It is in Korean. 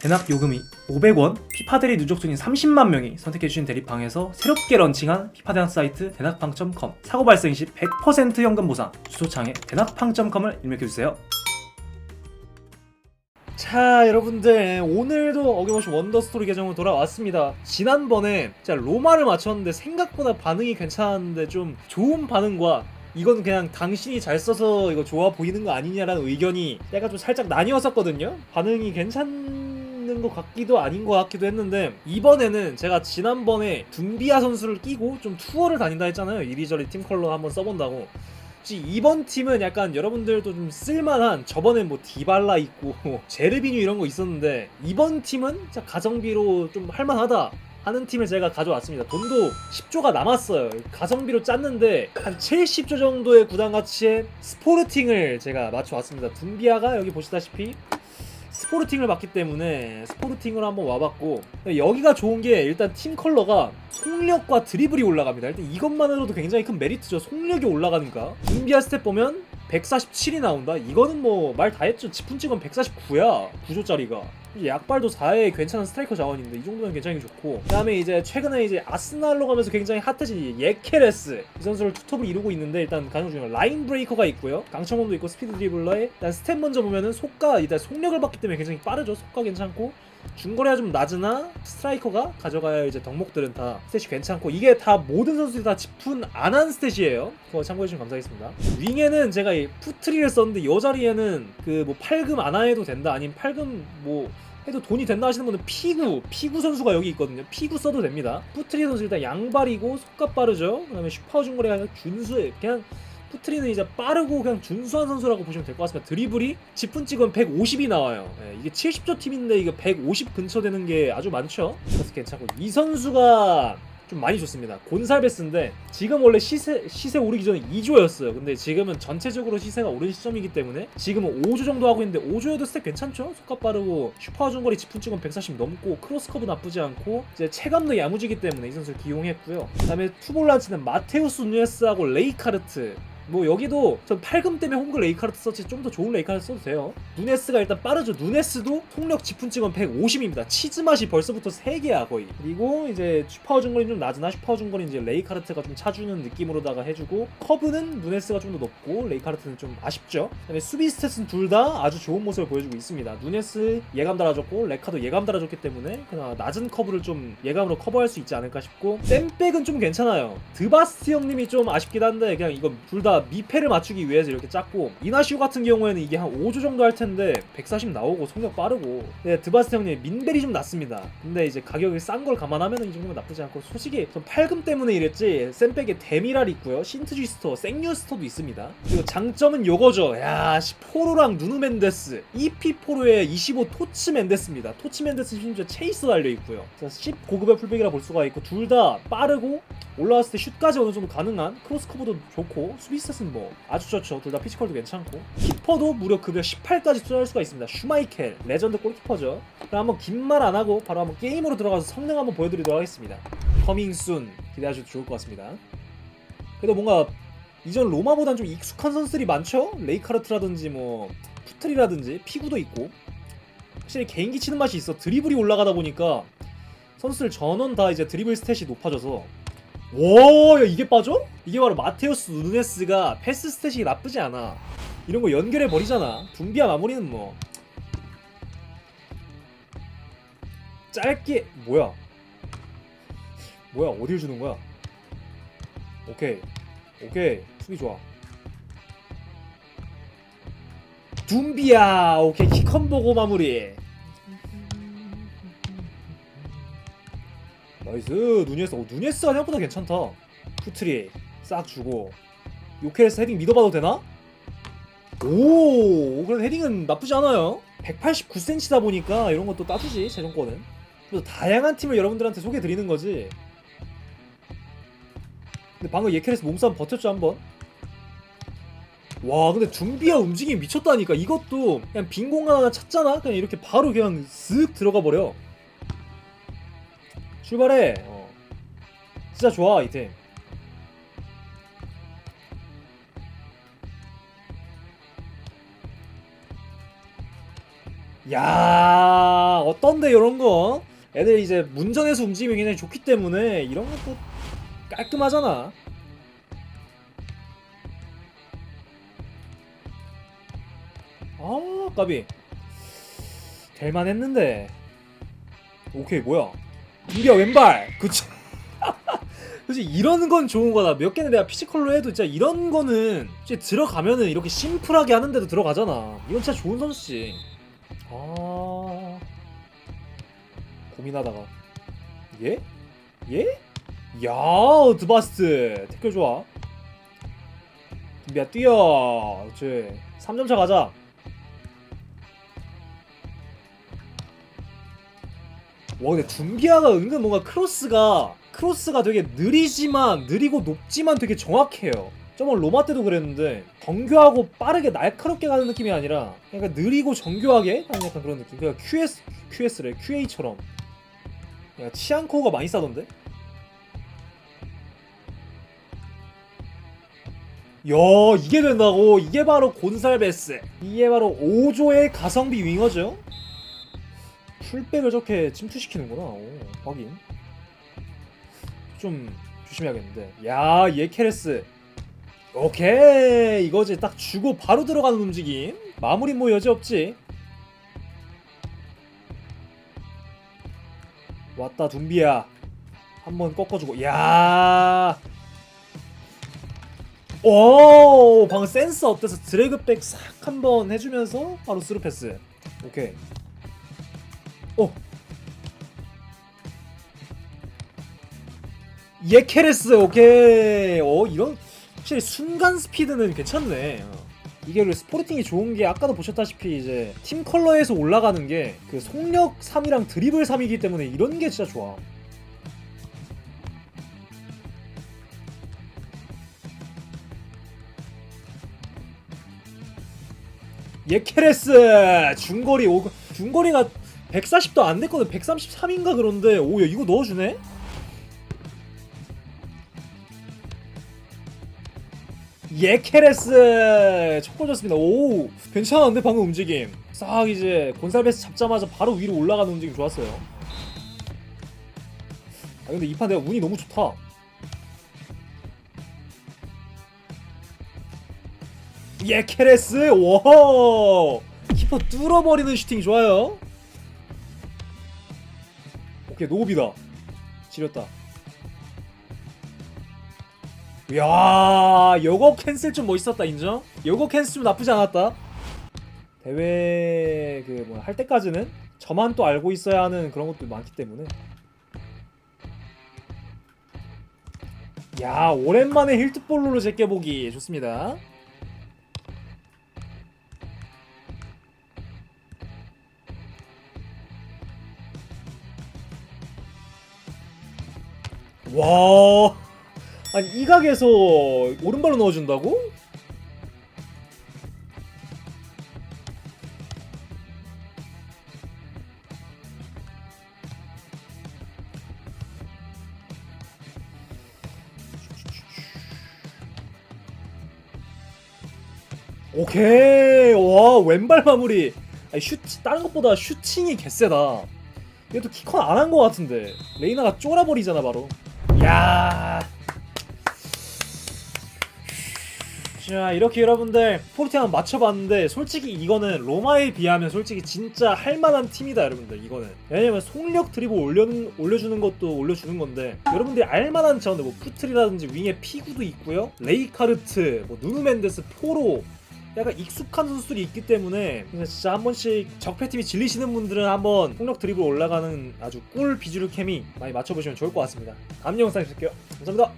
대낙 요금이 500원, 피파대리 누적 중인 30만 명이 선택해주신 대리방에서 새롭게 런칭한 피파 대낙 사이트 대낙팡.com 사고 발생 시 100% 현금 보상. 주소창에 대낙팡.com을 입력해주세요. 자 여러분들. 오늘도 어김없이 원더스토리 계정으로 돌아왔습니다. 지난번에 제가 로마를 맞췄는데 생각보다 반응이 괜찮았는데 좀 좋은 반응과 이건 그냥 당신이 잘 써서 이거 좋아 보이는 거 아니냐라는 의견이 약간 좀 살짝 나뉘었었거든요. 반응이 괜찮 은것 같기도 아닌 것 같기도 했는데 이번에는 제가 지난번에 둠비아 선수를 끼고 좀 투어를 다닌다 했잖아요 이리저리 팀 컬러 한번 써본다고 이번 팀은 약간 여러분들도 좀 쓸만한 저번에 뭐 디발라 있고 제르비뉴 이런 거 있었는데 이번 팀은 가성비로 좀 할만하다 하는 팀을 제가 가져왔습니다. 돈도 10조가 남았어요. 가성비로 짰는데 한 70조 정도의 구단 가치의 스포르팅을 제가 맞춰왔습니다. 둠비아가 여기 보시다시피 스포르팅을 봤기 때문에 스포르팅으로 한번 와봤고 여기가 좋은 게 일단 팀 컬러가 속력과 드리블이 올라갑니다. 일단 이것만으로도 굉장히 큰 메리트죠. 속력이 올라가니까 인비아 스텝 보면 147이 나온다. 이거는 뭐 말 다 했죠. 지푼 찍은 149야. 9조짜리가. 약발도 4에 괜찮은 스트라이커 자원인데 이 정도면 굉장히 좋고 그 다음에 이제 최근에 이제 아스날로 가면서 굉장히 핫해진 예케레스 이 선수를 투톱을 이루고 있는데 일단 가장 중요한 라인 브레이커가 있고요 강청원도 있고 스피드 드리블러에 일단 스텝 먼저 보면은 속가 일단 속력을 받기 때문에 굉장히 빠르죠 속가 괜찮고 중거리가 좀 낮으나 스트라이커가 가져가야 이제 덕목들은 다 스탯이 괜찮고 이게 다 모든 선수들이 다 지푼 안 한 스탯이에요 그거 참고해주시면 감사하겠습니다 윙에는 제가 이 푸트리를 썼는데 이 자리에는 그 뭐 팔금 안 해도 된다 아니면 팔금 뭐 해도 돈이 된다 하시는 분은 피구 피구 선수가 여기 있거든요 피구 써도 됩니다 푸트리 선수 일단 양발이고 속가 빠르죠 그 다음에 슈퍼 중거리가 준수해 그냥 푸트리는 이제 빠르고 그냥 준수한 선수라고 보시면 될 것 같습니다. 드리블이 지분 찍으면 150이 나와요. 예, 이게 70조 팀인데 이거 150 근처 되는 게 아주 많죠. 그래서 괜찮고 이 선수가 좀 많이 좋습니다. 곤살베스인데 지금 원래 시세 시세 오르기 전에 2조였어요. 근데 지금은 전체적으로 시세가 오른 시점이기 때문에 지금은 5조 정도 하고 있는데 5조여도 스택 괜찮죠? 속값 빠르고 슈퍼 중거리 지분 찍으면 140 넘고 크로스 커브 나쁘지 않고 이제 체감도 야무지기 때문에 이 선수를 기용했고요. 그다음에 투볼란치는 마테우스 누네스하고 레이카르트 뭐 여기도 전 팔금 때문에 홈글 레이카르트 서치 좀 더 좋은 레이카르트 써도 돼요. 누네스가 일단 빠르죠. 누네스도 속력 지분 찍은 150입니다. 치즈 맛이 벌써부터 3개야 거의. 그리고 이제 슈퍼 중거리 좀 낮으나 슈퍼 중거리 이제 레이카르트가 좀 차주는 느낌으로다가 해주고 커브는 누네스가 좀 더 높고 레이카르트는 좀 아쉽죠. 그다음에 수비 스탯은 둘 다 아주 좋은 모습을 보여주고 있습니다. 누네스 예감 달아줬고 레카도 예감 달아줬기 때문에 그나 낮은 커브를 좀 예감으로 커버할 수 있지 않을까 싶고 댐백은 좀 괜찮아요. 드바스트 형님이 좀 아쉽긴 한데 그냥 이거 둘다 미패를 맞추기 위해서 이렇게 짰고 이나시오 같은 경우에는 이게 한 5조 정도 할 텐데 140 나오고 속력 빠르고 네, 드바스트 형님 민벨이 좀 낮습니다. 근데 이제 가격이 싼 걸 감안하면 이 정도면 나쁘지 않고 솔직히 전 팔금 때문에 이랬지 샌백에 데미랄 있고요 신트지 스토어 생뉴스토도 있습니다. 그리고 장점은 요거죠. 야, 씨, 포로랑 누누 멘데스 EP 포로에 25 토치 멘데스입니다. 토치 멘데스 심지어 체이스 달려 있고요. 10 고급의 풀백이라 볼 수가 있고 둘 다 빠르고 올라왔을 때 슛까지 어느 정도 가능한 크로스 커브도 좋고 수비 스 탯은 뭐 아주 좋죠. 둘 다 피지컬도 괜찮고 키퍼도 무려 급여 18까지 투자할 수가 있습니다. 슈마이켈 레전드 골키퍼죠. 그럼 한번 긴 말 안 하고 바로 한번 게임으로 들어가서 성능 한번 보여드리도록 하겠습니다. 커밍순 기대하셔도 좋을 것 같습니다. 그래도 뭔가 이전 로마보단 좀 익숙한 선수들이 많죠? 레이카르트라든지 뭐 푸트리라든지 피구도 있고 확실히 개인기 치는 맛이 있어 드리블이 올라가다 보니까 선수들 전원 다 이제 드리블 스탯이 높아져서 와, 야, 이게 빠져? 이게 바로 마테우스 누네스가 패스 스탯이 나쁘지 않아. 이런 거 연결해 버리잖아. 둠비아 마무리는 뭐 짧게 뭐야? 뭐야? 어딜 주는 거야? 오케이, 오케이, 수비 좋아. 둠비아, 오케이 키컨 보고 마무리. 나이스. 누니에스 어, 누니에스가 생각보다 괜찮다. 푸트리 싹 주고. 요케레스 헤딩 믿어봐도 되나? 오 그래도 헤딩은 나쁘지 않아요. 189cm다 보니까 이런 것도 따주지 거는 그래서 다양한 팀을 여러분들한테 소개해 드리는 거지. 근데 방금 예케레스 몸싸움 버텼죠 한번? 와 근데 둠비아 움직임이 미쳤다니까. 이것도 그냥 빈 공간 하나 찾잖아? 그냥 이렇게 바로 그냥 쓱 들어가 버려 출발해. 어. 진짜 좋아 이템. 야 어떤데 이런 거 애들 이제 문전에서 움직임이 굉장히 좋기 때문에 이런 것도 깔끔하잖아 아 까비 될만 했는데 오케이 뭐야 인비야 왼발. 그치? 그치 이런 건 좋은 거다. 몇 개는 내가 피지컬로 해도 진짜 이런 거는 진짜 들어가면은 이렇게 심플하게 하는데도 들어가잖아. 이건 진짜 좋은 선수지. 아. 고민하다가. 예? 예? 야 드바스트. 태클 좋아. 준비야 뛰어. 그렇지. 3점차 가자 와 근데 둠비아가 은근 뭔가 크로스가 크로스가 되게 느리지만 느리고 높지만 되게 정확해요. 저번 로마 때도 그랬는데 정교하고 빠르게 날카롭게 가는 느낌이 아니라 약간 느리고 정교하게 하는 약간 그런 느낌. 그냥 QS, QS래 QA처럼. 야 치안코가 많이 싸던데? 야 이게 된다고? 이게 바로 곤살베스. 이게 바로 5조의 가성비 윙어죠 풀백을 저렇게 침투시키는구나. 오, 확인. 좀 조심해야겠는데. 야 예케레스. 오케이. 이거지. 딱 주고 바로 들어가는 움직임. 마무리 뭐 여지 없지. 왔다 둠비야. 한번 꺾어주고. 야. 오, 방금 센스 어때서 드래그백 싹 한번 해주면서 바로 스루 패스. 오케이. 오. 예케레스 오케이. 어 이런 확실히 순간 스피드는 괜찮네. 어. 이게 스포르팅이 좋은 게 아까도 보셨다시피 이제 팀 컬러에서 올라가는 게 그 속력 3이랑 드리블 3이기 때문에 이런 게 진짜 좋아. 예케레스 중거리 오 중거리가 140도 안 됐거든. 133인가 그런데. 오야 이거 넣어주네? 예케레스! 첫 골졌습니다. 오 괜찮은데 방금 움직임. 싹 이제 곤살베스 잡자마자 바로 위로 올라가는 움직임 좋았어요. 아 근데 이 판 내가 운이 너무 좋다. 예케레스! 와! 키퍼 뚫어버리는 슈팅 좋아요 오케이 노비다. 지렸다. 야 요거 캔슬 좀 멋있었다 인정? 요거 캔슬 좀 나쁘지 않았다. 대회 그뭐할 때까지는 저만 또 알고 있어야 하는 그런 것도 많기 때문에. 야 오랜만에 힐트볼로로 제껴보기 좋습니다 와. 아니 이 각에서 오른발로 넣어준다고? 오케이. 와 왼발 마무리. 아니 슈 다른 것보다 슈팅이 개쎄다. 얘도 키컨 안 한 것 같은데. 레이나가 쫄아버리잖아 바로 야. 자 이렇게 여러분들 포르테 한번 맞춰봤는데 솔직히 이거는 로마에 비하면 솔직히 진짜 할만한 팀이다 여러분들 이거는 왜냐면 속력 드리블 올려, 올려주는 것도 올려주는 건데 여러분들이 알만한 자원들 뭐 푸틀이라든지 윙에 피구도 있고요 레이카르트 뭐 누누멘데스 포로 약간 익숙한 선수들이 있기 때문에 진짜 한 번씩 적폐팀이 질리시는 분들은 한번 폭력 드리블 올라가는 아주 꿀 비주류 케미 많이 맞춰보시면 좋을 것 같습니다. 다음 영상에 뵐게요. 감사합니다.